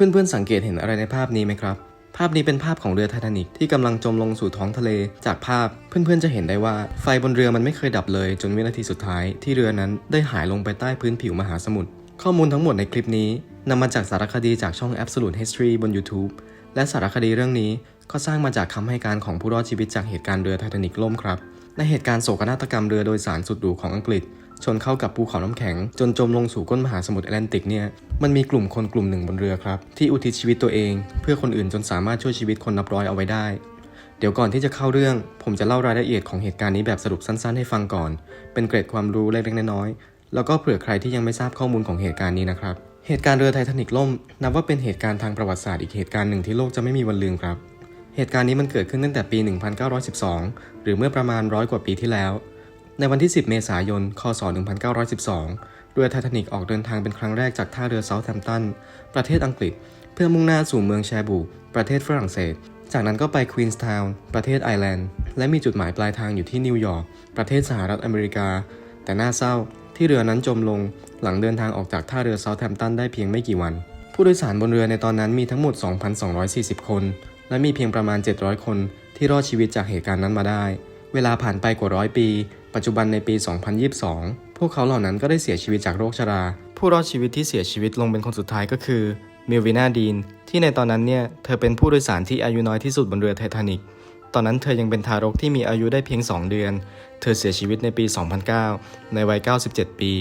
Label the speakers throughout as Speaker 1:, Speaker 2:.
Speaker 1: เพื่อนๆสังเกตเห็นอะไรในภาพนี้ไหมครับ ภาพนี้เป็นภาพของเรือไททานิกที่กำลังจมลงสู่ท้องทะเล จากภาพเพื่อนๆจะเห็นได้ว่าไฟบนเรือมันไม่เคยดับเลย จนวินาทีสุดท้ายที่เรือนั้นได้หายลงไปใต้พื้นผิวมหาสมุทรข้อมูลทั้งหมดในคลิปนี้นำมาจากสารคดีจากช่อง Absolute History บน YouTube และสารคดีเรื่องนี้ก็สร้างมาจากคำให้การของผู้รอดชีวิตจากเหตุการณ์เรือไททานิกล่มครับ ในเหตุการณ์โศกนาฏกรรมเรือโดยสารสุดหรูของอังกฤษ ชนเข้ากับภูเขาน้ำแข็ง จนจมลงสู่ก้นมหาสมุทรแอตแลนติกเนี่ยมันมีกลุ่มคนกลุ่มหนึ่งบนเรือครับ ที่อุทิศชีวิตตัวเอง เพื่อคนอื่นจนสามารถช่วยชีวิตคนนับร้อยเอาไว้ได้ เดี๋ยวก่อนที่จะเข้าเรื่อง ผมจะเล่ารายละเอียดของเหตุการณ์นี้แบบสรุปสั้นๆ ให้ฟังก่อน เป็นเกร็ดความรู้เล็กๆน้อยๆแล้วก็เผื่อใครที่ยังไม่ทราบข้อมูลของเหตุการณ์นี้นะครับเหตุการณ์เรือไททานิกล่มนับว่าเป็นเหตุการณ์ทางประวัติศาสตร์อีกเหตุการณ์หนึ่งที่โลกจะไม่มีวันลืมครับ เหตุการณ์นี้มันเกิดขึ้นตั้งแต่ปี 1912 หรือเมื่อประมาณร้อยกว่าปีที่แล้ว ในวันที่ 10 เมษายน คศ 1912 เรือไททานิกออกเดินทางเป็นครั้งแรกจากท่าเรือเซาท์แฮมป์ตัน ประเทศอังกฤษ เพื่อมุ่งหน้าสู่เมืองแชบู ประเทศฝรั่งเศส จากนั้นก็ไปควีนส์ทาวน์ประเทศไอร์แลนด์ และมีจุดหมายปลายทางอยู่ที่นิวยอร์ก ประเทศสหรัฐอเมริกา แต่น่าเศร้าที่เรือนั้นจมลง หลังเดินทางออกจากท่าเรือเซาท์แฮมป์ตันได้เพียงไม่กี่วัน ผู้โดยสารบนเรือในตอนนั้นมีทั้งหมด 2,240 คน และมีเพียงประมาณ 700 คนที่รอดชีวิตจากเหตุการณ์นั้นมาได้ เวลาผ่านไปกว่าร้อยปี ปัจจุบันในปี 2022 พวกเขาเหล่านั้นก็ได้เสียชีวิตจากโรคชรา ผู้รอดชีวิตที่เสียชีวิตลงเป็นคนสุดท้ายก็คือมิลวินาดีน ที่ในตอนนั้นเนี่ยเธอเป็นผู้โดยสารที่อายุน้อยที่สุดบนเรือไททานิกตอนนั้นเธอยังเป็นทารกที่มีอายุได้เพียง 2 เดือน เธอเสียชีวิตในปี 2009 ในวัย 97 ปี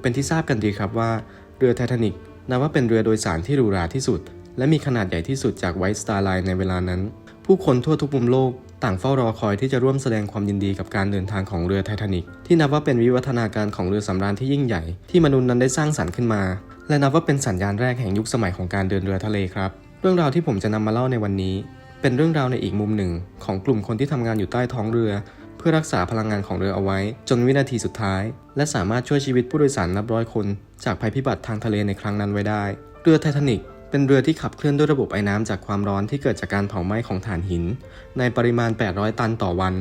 Speaker 1: เป็นที่ทราบกันดีครับว่า เรือไททานิกนับว่าเป็นเรือโดยสารที่หรูหราที่สุด และมีขนาดใหญ่ที่สุดจากไวท์สตาร์ไลน์ในเวลานั้น ผู้คนทั่วทุกมุมโลก ต่างเฝ้ารอคอยที่จะร่วมแสดงความยินดีกับการเดินทางของเรือไททานิกที่นับว่าเป็นวิวัฒนาการของเรือสำราญที่ยิ่งใหญ่ที่มนุษย์นั้นได้สร้างสรรค์ขึ้นมา และนับว่าเป็นสัญญาณแรกแห่งยุคสมัยของการเดินเรือทะเลครับ เรื่องราวที่ผมจะนำมาเล่าในวันนี้ เป็นเรื่องราวในอีกมุมหนึ่ง ของกลุ่มคนที่ทำงานอยู่ใต้ท้องเรือ เพื่อรักษาพลังงานของเรือเอาไว้ จนวินาทีสุดท้าย และสามารถช่วยชีวิตผู้โดยสารนับร้อยคน จากภัยพิบัติทางทะเลในครั้งนั้นไว้ได้ เรือไททานิก เป็นเรือที่ขับเคลื่อนด้วยระบบไอ้น้ำจากความร้อนที่เกิดจากการเผาไหม้ของถ่านหิน ในปริมาณ 800 ตันต่อวัน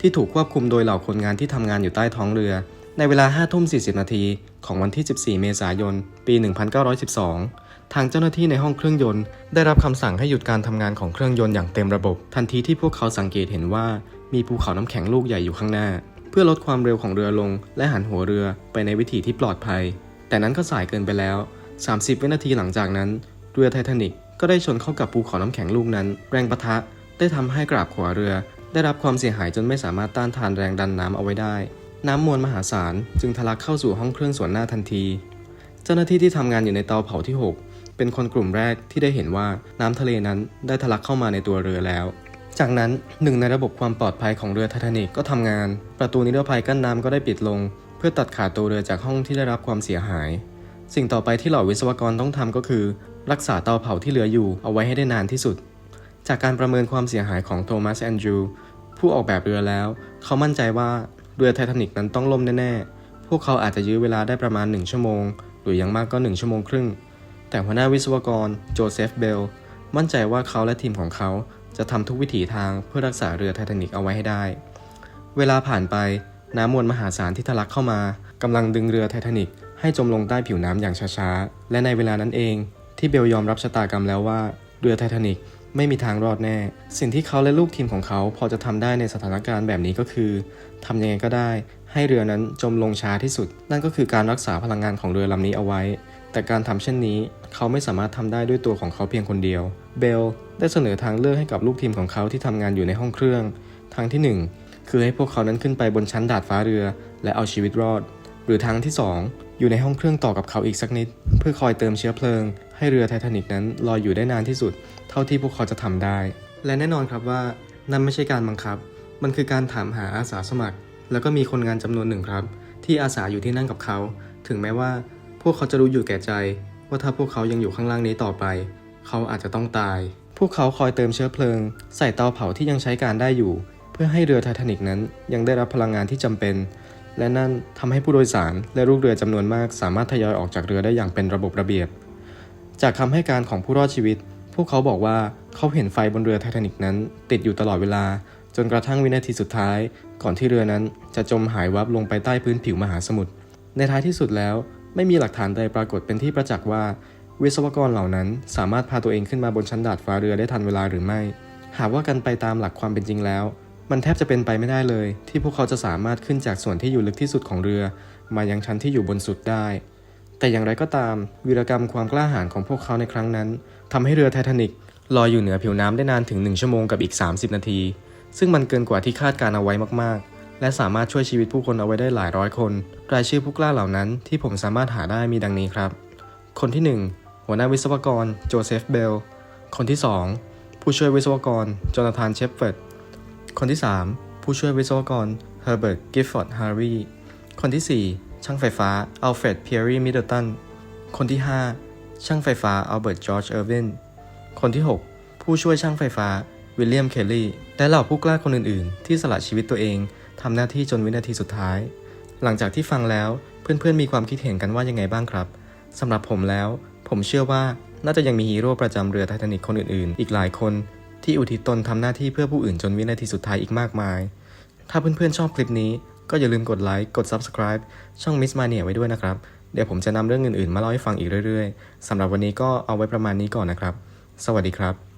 Speaker 1: ที่ถูกควบคุมโดยเหล่าคนงานที่ทำงานอยู่ใต้ท้องเรือ ในเวลา5ทุ่ม40 นาทีของวันที่ 14 เมษายน ปี 1912 ทางเจ้าหน้าที่ในห้องเครื่องยนต์ ได้รับคำสั่งให้หยุดการทำงานของเครื่องยนต์อย่างเต็มระบบ ทันทีที่พวกเขาสังเกตเห็นว่ามีภูเขาน้ำแข็งลูกใหญ่อยู่ข้างหน้า เพื่อลดความเร็วของเรือลง และหันหัวเรือไปในวิถีที่ปลอดภัย แต่นั้นก็สายเกินไปแล้ว 30 วินาทีหลังจากนั้น เรือไททานิกก็ได้ชนเข้ากับภูเขาน้ำแข็งลูกนั้น แรงปะทะได้ทำให้กราบขวาเรือ ได้รับความเสียหายจนไม่สามารถต้านทานแรงดันน้ำเอาไว้ได้ น้ำมวลมหาศาลจึงทะลักเข้าสู่ห้องเครื่องส่วนหน้าทันที เจ้าหน้าที่ที่ทำงานอยู่ในเตาเผาที่ 6 เป็นคนกลุ่มแรกที่ได้เห็นว่าน้ำทะเลนั้นได้ทะลักเข้ามาในตัวเรือแล้ว จากนั้นหนึ่งในระบบความปลอดภัยของเรือไททานิกก็ทำงาน ประตูนิรภัยกั้นน้ำก็ได้ปิดลง เพื่อตัดขาดตัวเรือจากห้องที่ได้รับความเสียหาย สิ่งต่อไปที่เหล่าวิศวกรต้องทำก็คือ รักษาเตาเผาที่เหลืออยู่เอาไว้ให้ได้นานที่สุด จากการประเมินความเสียหายของโทมัสแอนดรูผู้ออกแบบเรือแล้ว เขามั่นใจว่าเรือไททานิกนั้นต้องล่มแน่ๆ พวกเขาอาจจะยื้อเวลาได้ประมาณ 1 ชั่วโมง หรืออย่างมากก็ 1 ชั่วโมงครึ่ง แต่หัวหน้าวิศวกรโจเซฟเบลมั่นใจว่าเขาและทีมของเขาจะทำทุกวิถีทางเพื่อรักษาเรือไททานิกเอาไว้ให้ได้ เวลาผ่านไปน้ำมวลมหาศาลที่ทะลักเข้ามากำลังดึงเรือไททานิกให้จมลงใต้ผิวน้ำอย่างช้าๆ และในเวลานั้นเอง ที่เบลยอมรับชะตากรรมแล้วว่าเรือไททานิกไม่มีทางรอดแน่ สิ่งที่เขาและลูกทีมของเขาพอจะทำได้ในสถานการณ์แบบนี้ก็คือทำยังไงก็ได้ ให้เรือนั้นจมลงช้าที่สุด นั่นก็คือการรักษาพลังงานของเรือลำนี้เอาไว้ แต่การทำเช่นนี้ เขาไม่สามารถทำได้ด้วยตัวของเขาเพียงคนเดียว เบลได้เสนอทางเลือกให้กับลูกทีมของเขาที่ทำงานอยู่ในห้องเครื่อง ทางที่หนึ่งคือให้พวกเขานั้นขึ้นไปบนชั้นดาดฟ้าเรือ และเอาชีวิตรอด หรือทางที่ส อยู่ในห้องเครื่องต่อกับเขาอีกสักนิด เพื่อคอยเติมเชื้อเพลิง ให้เรือไททานิกนั้นลอยอยู่ได้นานที่สุด เท่าที่พวกเขาจะทำได้ และแน่นอนครับว่านั่นไม่ใช่การบังคับ มันคือการถามหาอาสาสมัคร แล้วก็มีคนงานจำนวนหนึ่งครับ ที่อาสาอยู่ที่นั่นกับเขา ถึงแม้ว่าพวกเขาจะรู้อยู่แก่ใจ ว่าถ้าพวกเขายังอยู่ข้างล่างนี้ต่อไป เขาอาจจะต้องตาย พวกเขาคอยเติมเชื้อเพลิง ใส่เตาเผาที่ยังใช้การได้อยู่ เพื่อให้เรือไททานิกนั้นยังได้รับพลังงานที่จำเป็น และนั่นทำให้ผู้โดยสารและลูกเรือจำนวนมาก สามารถทยอยออกจากเรือได้อย่างเป็นระบบระเบียบ จากคำให้การของผู้รอดชีวิต พวกเขาบอกว่าเขาเห็นไฟบนเรือไททานิกนั้น ติดอยู่ตลอดเวลา จนกระทั่งวินาทีสุดท้าย ก่อนที่เรือนั้นจะจมหายวับลงไปใต้พื้นผิวมหาสมุทรในท้ายที่สุดแล้ว ไม่มีหลักฐานใดปรากฏเป็นที่ประจักษ์ว่า วิศวกรเหล่านั้น สามารถพาตัวเองขึ้นมาบนชั้นดาดฟ้าเรือได้ทันเวลาหรือไม่ หากว่ากันไปตามหลักความเป็นจริงแล้ว มันแทบจะเป็นไปไม่ได้เลย ที่พวกเขาจะสามารถขึ้นจากส่วนที่อยู่ลึกที่สุดของเรือ มายังชั้นที่อยู่บนสุดได้ แต่อย่างไรก็ตาม วีรกรรมความกล้าหาญของพวกเขาในครั้งนั้นทำให้เรือไททานิกลอยอยู่เหนือผิวน้ำได้นานถึง 1 ชั่วโมงกับอีก 30 นาที ซึ่งมันเกินกว่าที่คาดการเอาไว้มากๆ และสามารถช่วยชีวิตผู้คนเอาไว้ได้หลายร้อยคน รายชื่อผู้กล้าเหล่านั้นที่ผมสามารถหาได้มีดังนี้ครับ คนที่ 1 หัวหน้าวิศวกรโจเซฟเบล คนที่ 2 ผู้ช่วยวิศวกรโจนาธานเชฟเฟิร์ด คนที่ 3 ผู้ช่วยวิศวกรเฮอร์เบิร์ตกิฟฟอร์ดฮาร์รีคนที่ 4 ช่างไฟฟ้าอัลเฟรดเพียรีมิดเดิลตันคนที่ 5 ช่างไฟฟ้าอัลเบิร์ตจอร์จเออร์วินคนที่ 6 ผู้ช่วยช่างไฟฟ้าวิลเลียมเคลลี่และเหล่าผู้กล้าคนอื่นๆ ที่สละชีวิตตัวเองทำหน้าที่จนวินาทีสุดท้าย หลังจากที่ฟังแล้วเพื่อนๆมีความคิดเห็นกันว่ายังไงบ้างครับสำหรับผมแล้ว ผมเชื่อว่าน่าจะยังมีฮีโร่ประจำเรือไททานิกคนอื่นๆ อีกหลายคน ที่อุทิศตนทำหน้าที่เพื่อผู้อื่นจนวินาทีสุดท้ายอีกมากมาย ถ้าเพื่อนๆชอบคลิปนี้ก็อย่าลืมกดไลค์ กด Subscribe ช่อง Miss Mania ไว้ด้วยนะครับ เดี๋ยวผมจะนำเรื่องอื่นๆ มาเล่าให้ฟังอีกเรื่อยๆ สำหรับวันนี้ก็เอาไว้ประมาณนี้ก่อนนะครับ สวัสดีครับ